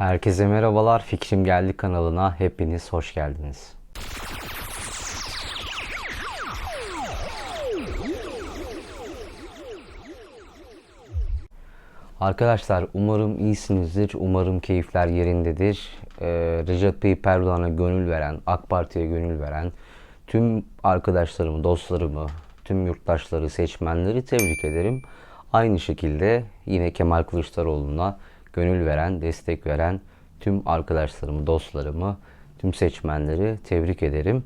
Herkese merhabalar. Fikrim Geldi kanalına hepiniz hoş geldiniz. Arkadaşlar umarım iyisinizdir. Umarım keyifler yerindedir. Ee, Recep Tayyip Erdoğan'a gönül veren, AK Parti'ye gönül veren tüm arkadaşlarımı, dostlarımı, tüm yurttaşları, seçmenleri tebrik ederim. Aynı şekilde yine Kemal Kılıçdaroğlu'na gönül veren, destek veren tüm arkadaşlarımı, dostlarımı, tüm seçmenleri tebrik ederim.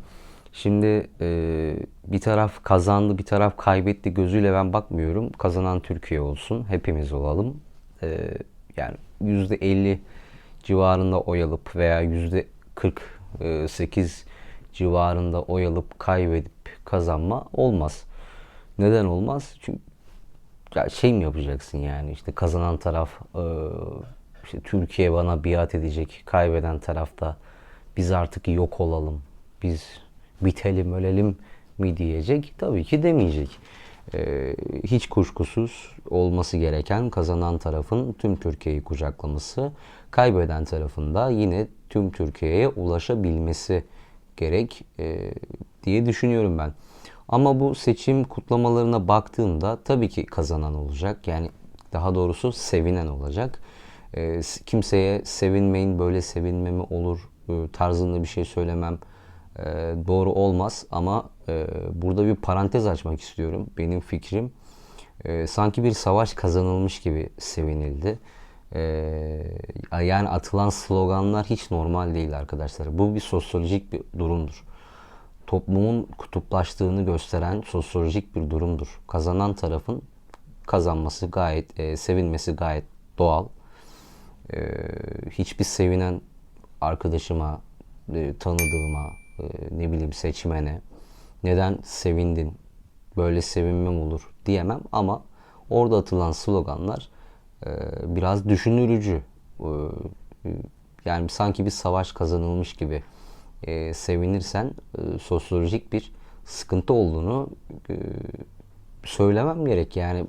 Şimdi e, bir taraf kazandı, bir taraf kaybetti gözüyle ben bakmıyorum. Kazanan Türkiye olsun, hepimiz olalım. E, yani %50 civarında oy alıp veya %48 civarında oy alıp kaybedip kazanma olmaz. Neden olmaz? Çünkü ya şey mi yapacaksın yani işte kazanan taraf e, işte Türkiye bana biat edecek, kaybeden tarafta biz artık yok olalım, biz bitelim ölelim mi diyecek? Tabii ki demeyecek. E, hiç kuşkusuz olması gereken kazanan tarafın tüm Türkiye'yi kucaklaması, kaybeden tarafın da yine tüm Türkiye'ye ulaşabilmesi gerek e, diye düşünüyorum ben. Ama bu seçim kutlamalarına baktığımda tabii ki kazanan olacak. Yani daha doğrusu sevinen olacak. E, kimseye sevinmeyin böyle sevinme mi olur e, tarzında bir şey söylemem e, doğru olmaz. Ama e, burada bir parantez açmak istiyorum. Benim fikrim e, sanki bir savaş kazanılmış gibi sevinildi. E, yani atılan sloganlar hiç normal değil arkadaşlar. Bu bir sosyolojik bir durumdur toplumun kutuplaştığını gösteren sosyolojik bir durumdur. Kazanan tarafın kazanması gayet, e, sevinmesi gayet doğal. E, hiçbir sevinen arkadaşıma, e, tanıdığıma, e, ne bileyim seçmene neden sevindin, böyle sevinmem olur diyemem ama orada atılan sloganlar e, biraz düşündürücü. E, yani sanki bir savaş kazanılmış gibi e, sevinirsen e, sosyolojik bir sıkıntı olduğunu e, söylemem gerek. Yani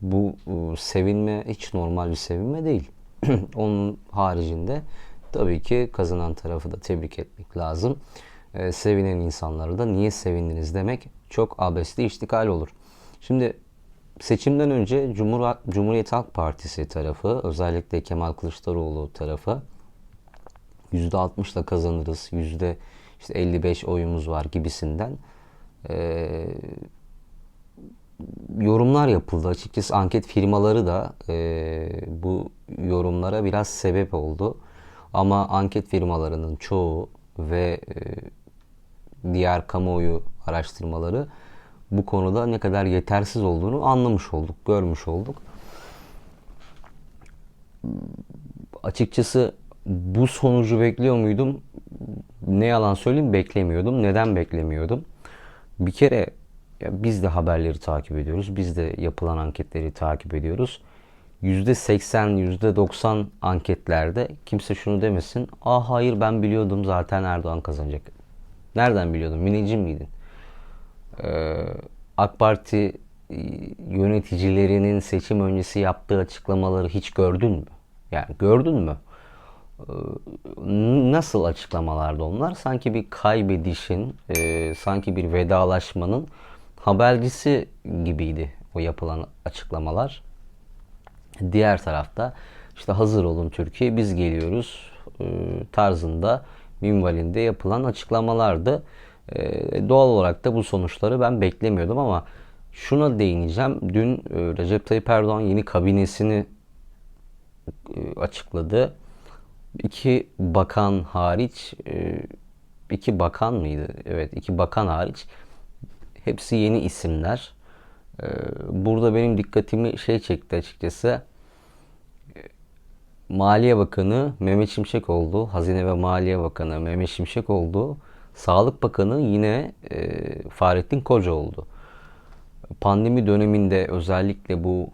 bu e, sevinme hiç normal bir sevinme değil. Onun haricinde tabii ki kazanan tarafı da tebrik etmek lazım. E, sevinen insanları da niye sevindiniz demek çok abesli iştikal olur. Şimdi seçimden önce Cumhur Cumhuriyet Halk Partisi tarafı özellikle Kemal Kılıçdaroğlu tarafı %60 da kazanırız, yüzde işte 55 oyumuz var gibisinden e, yorumlar yapıldı. Açıkçası anket firmaları da e, bu yorumlara biraz sebep oldu. Ama anket firmalarının çoğu ve e, diğer kamuoyu araştırmaları bu konuda ne kadar yetersiz olduğunu anlamış olduk, görmüş olduk. Açıkçası bu sonucu bekliyor muydum? Ne yalan söyleyeyim beklemiyordum. Neden beklemiyordum? Bir kere ya biz de haberleri takip ediyoruz. Biz de yapılan anketleri takip ediyoruz. %80, %90 anketlerde kimse şunu demesin. Ah hayır ben biliyordum zaten Erdoğan kazanacak. Nereden biliyordun? Müneccim miydin? Ee, AK Parti e, yöneticilerinin seçim öncesi yaptığı açıklamaları hiç gördün mü? Yani gördün mü? Ee, nasıl açıklamalardı onlar? Sanki bir kaybedişin, e, sanki bir vedalaşmanın habercisi gibiydi o yapılan açıklamalar. Diğer tarafta işte hazır olun Türkiye biz geliyoruz e, tarzında minvalinde yapılan açıklamalardı. E, doğal olarak da bu sonuçları ben beklemiyordum ama şuna değineceğim. Dün e, Recep Tayyip Erdoğan yeni kabinesini e, açıkladı iki bakan hariç e, iki bakan mıydı? Evet iki bakan hariç hepsi yeni isimler. E, burada benim dikkatimi şey çekti açıkçası. E, Maliye Bakanı Mehmet Şimşek oldu. Hazine ve Maliye Bakanı Mehmet Şimşek oldu. Sağlık Bakanı yine Fahrettin Koca oldu. Pandemi döneminde özellikle bu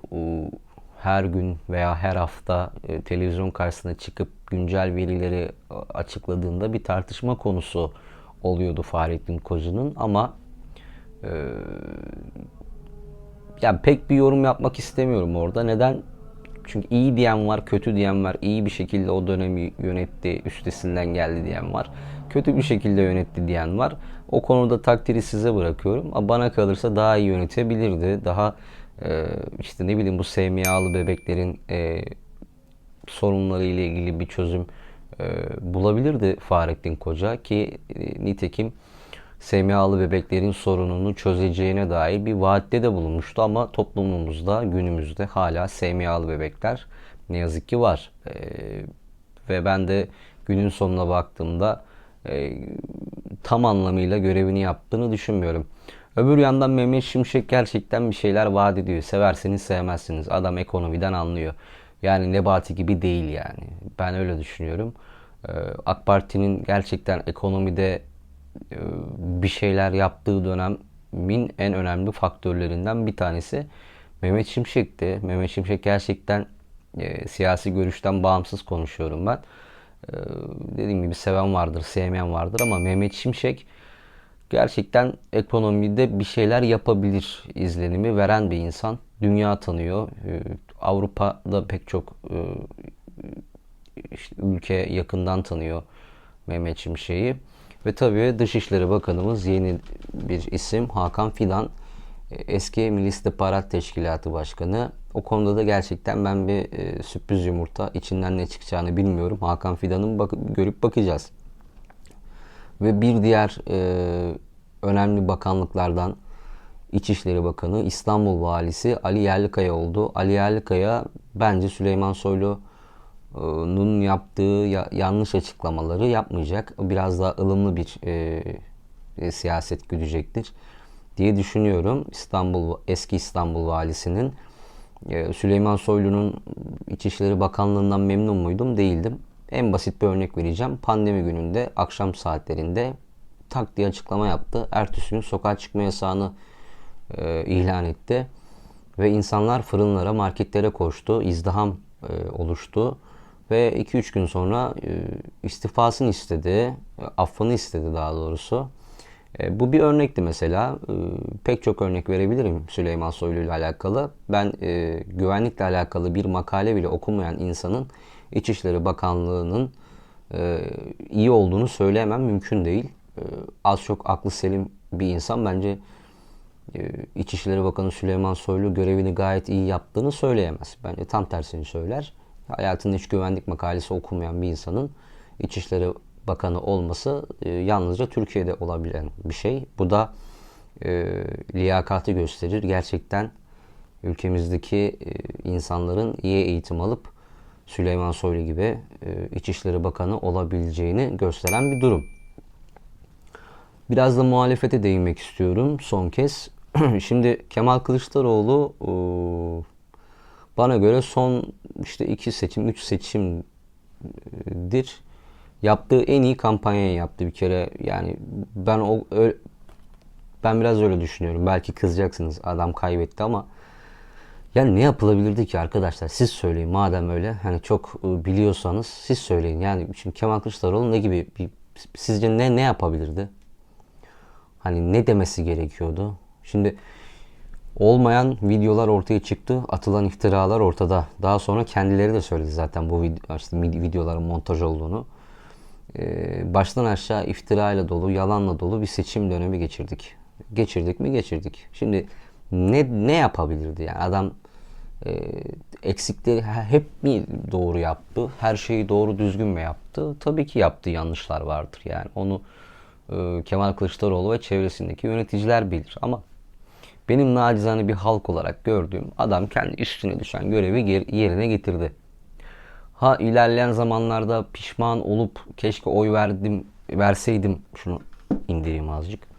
her gün veya her hafta e, televizyon karşısına çıkıp güncel verileri e, açıkladığında bir tartışma konusu oluyordu Fahrettin Koca'nın ama e, yani pek bir yorum yapmak istemiyorum orada. Neden? Çünkü iyi diyen var, kötü diyen var. İyi bir şekilde o dönemi yönetti, üstesinden geldi diyen var. Kötü bir şekilde yönetti diyen var. O konuda takdiri size bırakıyorum. Bana kalırsa daha iyi yönetebilirdi. Daha e, işte ne bileyim bu SMA'lı bebeklerin e, sorunları ile ilgili bir çözüm e, bulabilirdi Fahrettin Koca ki e, nitekim SMA'lı bebeklerin sorununu çözeceğine dair bir vaatte de bulunmuştu ama toplumumuzda günümüzde hala SMA'lı bebekler ne yazık ki var. E, ve ben de günün sonuna baktığımda e, tam anlamıyla görevini yaptığını düşünmüyorum. Öbür yandan Mehmet Şimşek gerçekten bir şeyler vaat ediyor. Severseniz sevmezsiniz. Adam ekonomiden anlıyor. Yani Nebati gibi değil yani. Ben öyle düşünüyorum. Ee, AK Parti'nin gerçekten ekonomide e, bir şeyler yaptığı dönemin en önemli faktörlerinden bir tanesi Mehmet Şimşek'ti. Mehmet Şimşek gerçekten e, siyasi görüşten bağımsız konuşuyorum ben. E, dediğim gibi seven vardır, sevmeyen vardır ama Mehmet Şimşek gerçekten ekonomide bir şeyler yapabilir izlenimi veren bir insan. Dünya tanıyor. Avrupa'da pek çok e, işte ülke yakından tanıyor Mehmet Şimşek'i. Ve tabii Dışişleri Bakanımız yeni bir isim Hakan Fidan. E, eski Milli İstihbarat Teşkilatı Başkanı. O konuda da gerçekten ben bir e, sürpriz yumurta içinden ne çıkacağını bilmiyorum. Hakan Fidan'ın bak görüp bakacağız. Ve bir diğer e, önemli bakanlıklardan İçişleri Bakanı İstanbul Valisi Ali Yerlikaya oldu. Ali Yerlikaya bence Süleyman Soylu'nun yaptığı ya, yanlış açıklamaları yapmayacak. Biraz daha ılımlı bir e, e, siyaset güdecektir diye düşünüyorum. İstanbul eski İstanbul Valisi'nin e, Süleyman Soylu'nun İçişleri Bakanlığı'ndan memnun muydum? Değildim. En basit bir örnek vereceğim. Pandemi gününde akşam saatlerinde tak diye açıklama yaptı. Ertesi gün sokağa çıkma yasağını e, ilan etti. Ve insanlar fırınlara, marketlere koştu. İzdiham e, oluştu. Ve 2-3 gün sonra e, istifasını istedi. E, affını istedi daha doğrusu. Bu bir örnekti mesela. Pek çok örnek verebilirim Süleyman Soylu ile alakalı. Ben güvenlikle alakalı bir makale bile okumayan insanın İçişleri Bakanlığı'nın iyi olduğunu söyleyemem mümkün değil. Az çok aklı selim bir insan bence İçişleri Bakanı Süleyman Soylu görevini gayet iyi yaptığını söyleyemez. Bence tam tersini söyler. Hayatında hiç güvenlik makalesi okumayan bir insanın İçişleri Bakanı olması e, yalnızca Türkiye'de olabilen bir şey. Bu da e, liyakati gösterir. Gerçekten ülkemizdeki e, insanların iyi eğitim alıp Süleyman Soylu gibi e, İçişleri Bakanı olabileceğini gösteren bir durum. Biraz da muhalefete değinmek istiyorum son kez. Şimdi Kemal Kılıçdaroğlu e, bana göre son işte iki seçim, üç seçimdir yaptığı en iyi kampanyayı yaptı bir kere. Yani ben o ben biraz öyle düşünüyorum. Belki kızacaksınız adam kaybetti ama yani ne yapılabilirdi ki arkadaşlar? Siz söyleyin madem öyle. Hani çok e, biliyorsanız siz söyleyin. Yani şimdi Kemal Kılıçdaroğlu ne gibi bir sizce ne ne yapabilirdi? Hani ne demesi gerekiyordu? Şimdi olmayan videolar ortaya çıktı. Atılan iftiralar ortada. Daha sonra kendileri de söyledi zaten bu işte videoların montaj olduğunu. Ee, baştan aşağı iftirayla dolu, yalanla dolu bir seçim dönemi geçirdik. Geçirdik mi? Geçirdik. Şimdi ne ne yapabilirdi yani adam e, eksikleri hep mi doğru yaptı? Her şeyi doğru düzgün mü yaptı? Tabii ki yaptığı yanlışlar vardır yani. Onu e, Kemal Kılıçdaroğlu ve çevresindeki yöneticiler bilir ama benim nacizane bir halk olarak gördüğüm adam kendi üstüne düşen görevi yerine getirdi. Ha ilerleyen zamanlarda pişman olup keşke oy verdim verseydim şunu indireyim azıcık.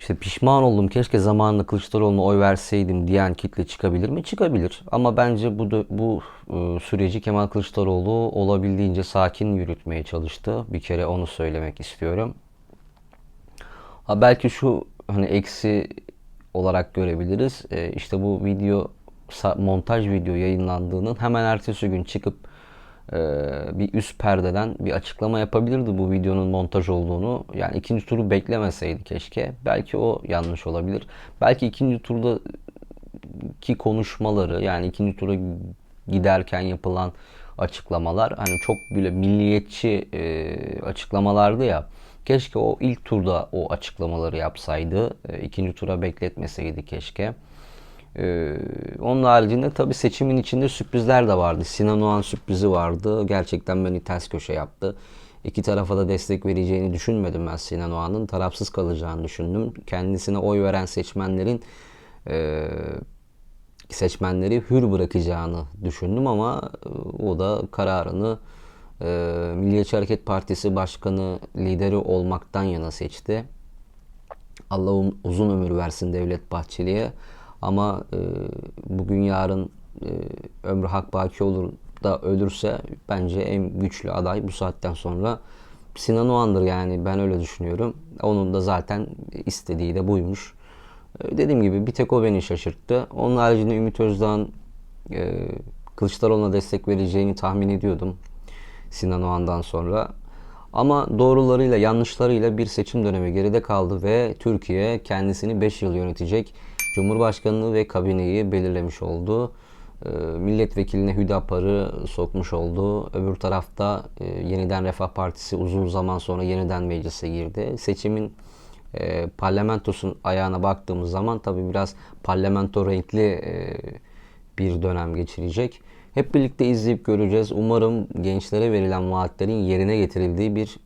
İşte pişman oldum keşke zamanında Kılıçdaroğlu'na oy verseydim diyen kitle çıkabilir mi? Çıkabilir. Ama bence bu bu e, süreci Kemal Kılıçdaroğlu olabildiğince sakin yürütmeye çalıştı. Bir kere onu söylemek istiyorum. Ha belki şu hani eksi olarak görebiliriz. E, işte bu video montaj video yayınlandığının hemen ertesi gün çıkıp bir üst perdeden bir açıklama yapabilirdi bu videonun montaj olduğunu. Yani ikinci turu beklemeseydi keşke. Belki o yanlış olabilir. Belki ikinci turda ki konuşmaları yani ikinci tura giderken yapılan açıklamalar hani çok böyle milliyetçi e, açıklamalardı ya. Keşke o ilk turda o açıklamaları yapsaydı. E, ikinci tura bekletmeseydi keşke. Ee, onun haricinde tabii seçimin içinde sürprizler de vardı. Sinan Oğan sürprizi vardı. Gerçekten beni ters köşe yaptı. İki tarafa da destek vereceğini düşünmedim ben Sinan Oğan'ın. Tarafsız kalacağını düşündüm. Kendisine oy veren seçmenlerin e, seçmenleri hür bırakacağını düşündüm ama e, o da kararını e, Milliyetçi Hareket Partisi Başkanı lideri olmaktan yana seçti. Allah um- uzun ömür versin Devlet Bahçeli'ye. Ama e, bugün yarın e, ömrü hak baki olur da ölürse bence en güçlü aday bu saatten sonra Sinan Oğan'dır yani ben öyle düşünüyorum. Onun da zaten istediği de buymuş. E, dediğim gibi bir tek o beni şaşırttı. Onun haricinde Ümit Özdağ'ın e, Kılıçdaroğlu'na destek vereceğini tahmin ediyordum. Sinan Oğan'dan sonra. Ama doğrularıyla yanlışlarıyla bir seçim dönemi geride kaldı ve Türkiye kendisini 5 yıl yönetecek Cumhurbaşkanlığı ve kabineyi belirlemiş oldu. Ee, Milletvekiline Hüdapar'ı sokmuş oldu. Öbür tarafta e, Yeniden Refah Partisi uzun zaman sonra yeniden meclise girdi. Seçimin e, parlamentosun ayağına baktığımız zaman tabii biraz parlamento renkli e, bir dönem geçirecek. Hep birlikte izleyip göreceğiz. Umarım gençlere verilen vaatlerin yerine getirildiği bir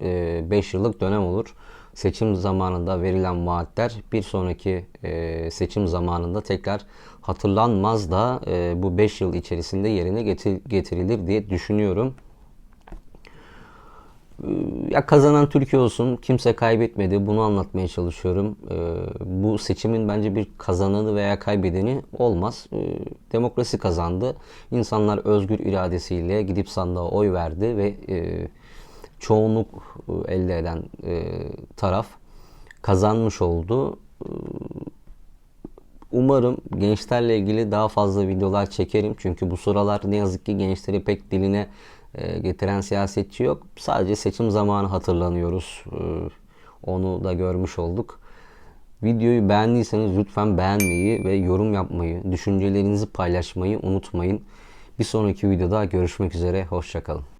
5 yıllık dönem olur. Seçim zamanında verilen vaatler bir sonraki e, seçim zamanında tekrar hatırlanmaz da e, bu 5 yıl içerisinde yerine getir, getirilir diye düşünüyorum. Ee, Ya kazanan Türkiye olsun, kimse kaybetmedi. Bunu anlatmaya çalışıyorum. Ee, bu seçimin bence bir kazananı veya kaybedeni olmaz. Ee, demokrasi kazandı. İnsanlar özgür iradesiyle gidip sandığa oy verdi ve e, çoğunluk e, elde eden e, taraf kazanmış oldu. Ee, Umarım gençlerle ilgili daha fazla videolar çekerim. Çünkü bu sıralar ne yazık ki gençleri pek diline e, getiren siyasetçi yok. Sadece seçim zamanı hatırlanıyoruz. E, Onu da görmüş olduk. Videoyu beğendiyseniz lütfen beğenmeyi ve yorum yapmayı, düşüncelerinizi paylaşmayı unutmayın. Bir sonraki videoda görüşmek üzere. Hoşçakalın.